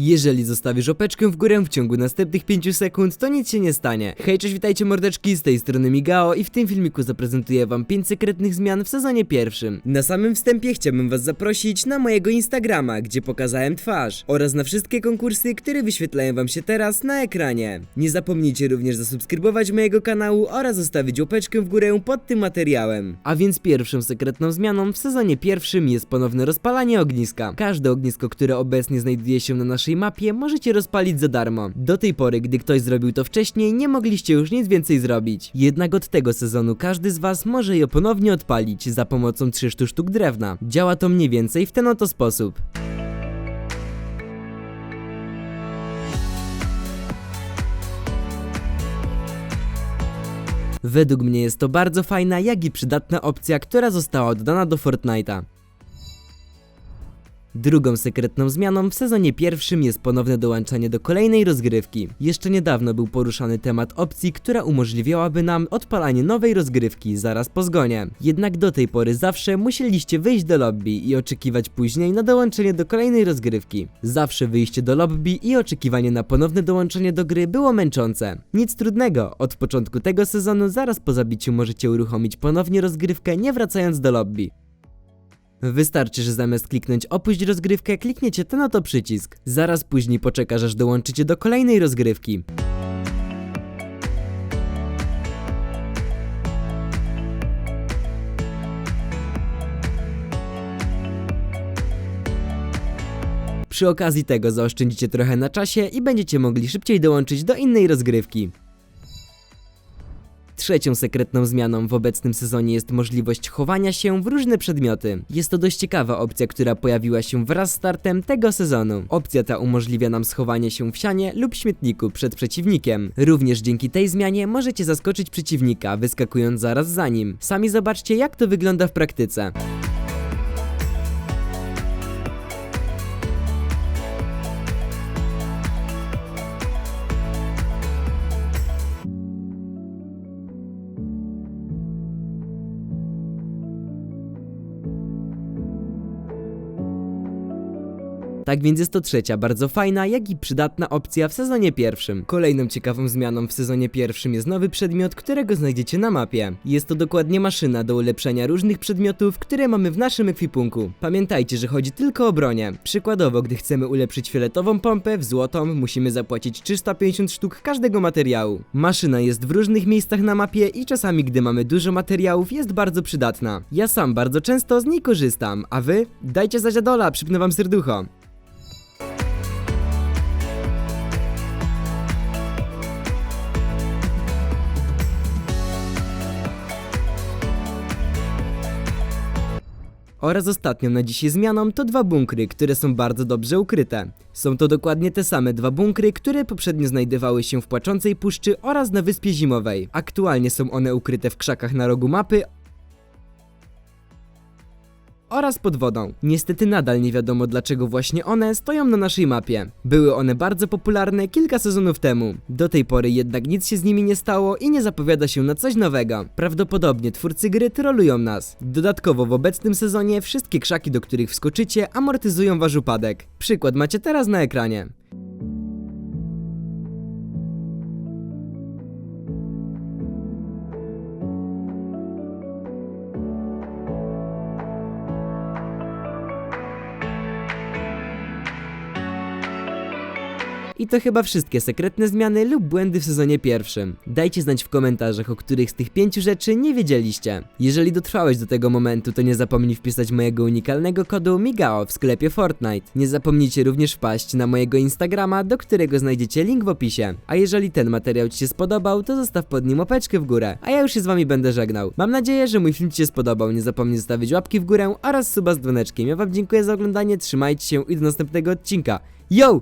Jeżeli zostawisz opeczkę w górę w ciągu następnych 5 sekund, to nic się nie stanie. Hej, cześć, witajcie mordeczki, z tej strony Migao i w tym filmiku zaprezentuję wam 5 sekretnych zmian w sezonie pierwszym. Na samym wstępie chciałbym was zaprosić na mojego Instagrama, gdzie pokazałem twarz oraz na wszystkie konkursy, które wyświetlają wam się teraz na ekranie. Nie zapomnijcie również zasubskrybować mojego kanału oraz zostawić łapeczkę w górę pod tym materiałem. A więc pierwszą sekretną zmianą w sezonie pierwszym jest ponowne rozpalanie ogniska. Każde ognisko, które obecnie znajduje się na naszej mapie, możecie rozpalić za darmo. Do tej pory, gdy ktoś zrobił to wcześniej, nie mogliście już nic więcej zrobić. Jednak od tego sezonu każdy z was może je ponownie odpalić za pomocą 300 sztuk drewna. Działa to mniej więcej w ten oto sposób. Według mnie jest to bardzo fajna, jak i przydatna opcja, która została dodana do Fortnite'a. Drugą sekretną zmianą w sezonie pierwszym jest ponowne dołączanie do kolejnej rozgrywki. Jeszcze niedawno był poruszany temat opcji, która umożliwiałaby nam odpalanie nowej rozgrywki zaraz po zgonie. Jednak do tej pory zawsze musieliście wyjść do lobby i oczekiwać później na dołączenie do kolejnej rozgrywki. Zawsze wyjście do lobby i oczekiwanie na ponowne dołączenie do gry było męczące. Nic trudnego, od początku tego sezonu zaraz po zabiciu możecie uruchomić ponownie rozgrywkę nie wracając do lobby. Wystarczy, że zamiast kliknąć opuść rozgrywkę, klikniecie ten oto przycisk. Zaraz później poczekasz, aż dołączycie do kolejnej rozgrywki. Przy okazji tego zaoszczędzicie trochę na czasie i będziecie mogli szybciej dołączyć do innej rozgrywki. Trzecią sekretną zmianą w obecnym sezonie jest możliwość chowania się w różne przedmioty. Jest to dość ciekawa opcja, która pojawiła się wraz z startem tego sezonu. Opcja ta umożliwia nam schowanie się w sianie lub śmietniku przed przeciwnikiem. Również dzięki tej zmianie możecie zaskoczyć przeciwnika, wyskakując zaraz za nim. Sami zobaczcie, jak to wygląda w praktyce. Tak więc jest to trzecia, bardzo fajna, jak i przydatna opcja w sezonie pierwszym. Kolejną ciekawą zmianą w sezonie pierwszym jest nowy przedmiot, którego znajdziecie na mapie. Jest to dokładnie maszyna do ulepszenia różnych przedmiotów, które mamy w naszym ekwipunku. Pamiętajcie, że chodzi tylko o bronię. Przykładowo, gdy chcemy ulepszyć fioletową pompę w złotą, musimy zapłacić 350 sztuk każdego materiału. Maszyna jest w różnych miejscach na mapie i czasami, gdy mamy dużo materiałów, jest bardzo przydatna. Ja sam bardzo często z niej korzystam, a wy? Dajcie zadziadola, przypnę wam serducho. Oraz ostatnią na dzisiaj zmianą to dwa bunkry, które są bardzo dobrze ukryte. Są to dokładnie te same dwa bunkry, które poprzednio znajdowały się w Płaczącej Puszczy oraz na Wyspie Zimowej. Aktualnie są one ukryte w krzakach na rogu mapy oraz pod wodą. Niestety nadal nie wiadomo dlaczego właśnie one stoją na naszej mapie. Były one bardzo popularne kilka sezonów temu. Do tej pory jednak nic się z nimi nie stało i nie zapowiada się na coś nowego. Prawdopodobnie twórcy gry trolują nas. Dodatkowo w obecnym sezonie wszystkie krzaki, do których wskoczycie, amortyzują wasz upadek. Przykład macie teraz na ekranie. I to chyba wszystkie sekretne zmiany lub błędy w sezonie pierwszym. Dajcie znać w komentarzach, o których z tych pięciu rzeczy nie wiedzieliście. Jeżeli dotrwałeś do tego momentu, to nie zapomnij wpisać mojego unikalnego kodu MIGAO w sklepie Fortnite. Nie zapomnijcie również wpaść na mojego Instagrama, do którego znajdziecie link w opisie. A jeżeli ten materiał Ci się spodobał, to zostaw pod nim łapeczkę w górę, a ja już się z Wami będę żegnał. Mam nadzieję, że mój film Ci się spodobał, nie zapomnij zostawić łapki w górę oraz suba z dzwoneczkiem. Ja Wam dziękuję za oglądanie, trzymajcie się i do następnego odcinka. Yo!